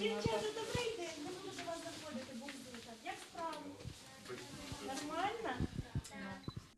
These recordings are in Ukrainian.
Дівчата, добрий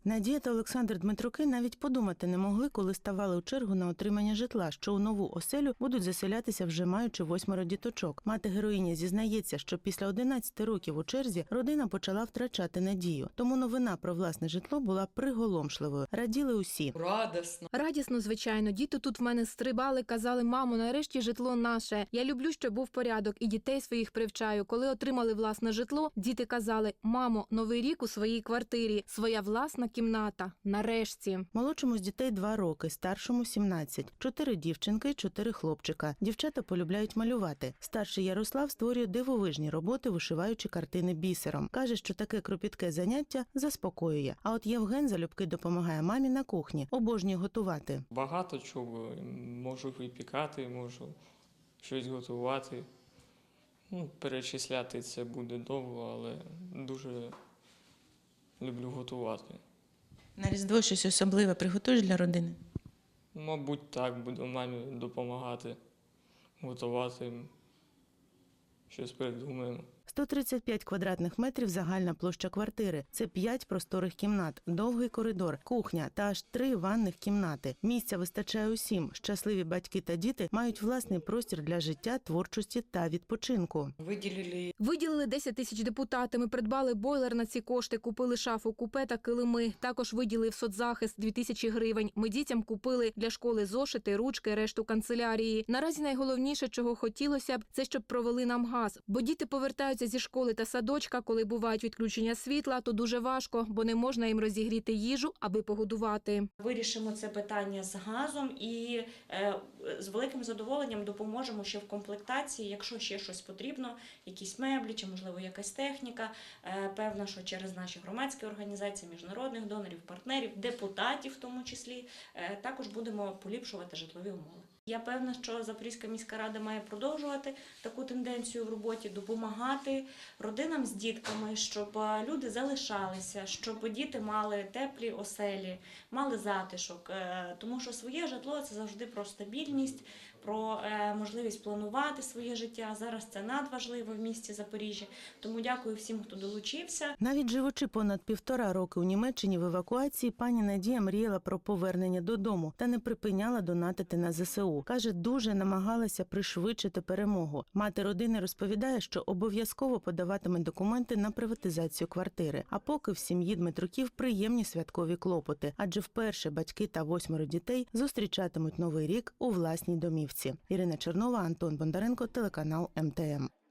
Надія та Олександр Дмитруки навіть подумати не могли, коли ставали у чергу на отримання житла, що у нову оселю будуть заселятися вже маючи восьмеро діточок. Мати героїня зізнається, що після 11 років у черзі родина почала втрачати надію. Тому новина про власне житло була приголомшливою. Раділи усі. Радосно. Радісно, звичайно. Діти тут в мене стрибали, казали, мамо, нарешті житло наше. Я люблю, щоб був порядок, і дітей своїх привчаю. Коли отримали власне житло, діти казали: мамо, новий рік у своїй квартирі, своя власна кімната. Нарешті. Молодшому з дітей два роки, старшому 17. Чотири дівчинки, чотири хлопчика. Дівчата полюбляють малювати. Старший Ярослав створює дивовижні роботи, вишиваючи картини бісером. Каже, що таке кропітке заняття заспокоює. А от Євген залюбки допомагає мамі на кухні, обожнює готувати. Багато чого. Можу випікати, можу щось готувати. Ну, перечисляти це буде довго, але дуже люблю готувати. На різдво щось особливе приготуєш для родини. Мабуть, так, буду мамі допомагати готувати. Щось придумаємо. 135 квадратних метрів загальна площа квартири. Це 5 просторих кімнат, довгий коридор, кухня та аж три ванних кімнати. Місця вистачає усім. Щасливі батьки та діти мають власний простір для життя, творчості та відпочинку. Виділили Виділили 10 тисяч депутати. Ми придбали бойлер на ці кошти, купили шафу, купе та килими. Також виділив соцзахист 2 тисячі гривень. Ми дітям купили для школи зошити, ручки, решту канцелярії. Наразі найголовніше, чого хотілося б, це щоб провели нам газ. Бо діти повертаються зі школи та садочка, коли бувають відключення світла, то дуже важко, бо не можна їм розігріти їжу, аби погодувати. Вирішимо це питання з газом і е, з великим задоволенням допоможемо ще в комплектації, якщо ще щось потрібно, якісь меблі чи, можливо, якась техніка. Е, певно, що через наші громадські організації, міжнародних донорів, партнерів, депутатів, в тому числі, е, також будемо поліпшувати житлові умови. Я певна, що Запорізька міська рада має продовжувати таку тенденцію в роботі, допомагати родинам з дітками, щоб е, люди залишалися, щоб діти мали теплі оселі, мали затишок. Е, Тому що своє житло це завжди про стабільність, про е, можливість планувати своє життя. Зараз це надважливо в місті Запоріжжя. Тому дякую всім, хто долучився. Навіть живучи понад півтора роки у Німеччині в евакуації, пані Надія мріяла про повернення додому та не припиняла донатити на ЗСУ. каже, дуже намагалася пришвидшити перемогу. Мати родини розповідає, що обов'язково подаватиме документи на приватизацію квартири. А поки в сім'ї Дмитруків приємні святкові клопоти, адже вперше батьки та восьмеро дітей зустрічатимуть новий рік у власній домівці. Ірина Чернова, Антон Бондаренко, телеканал МТМ.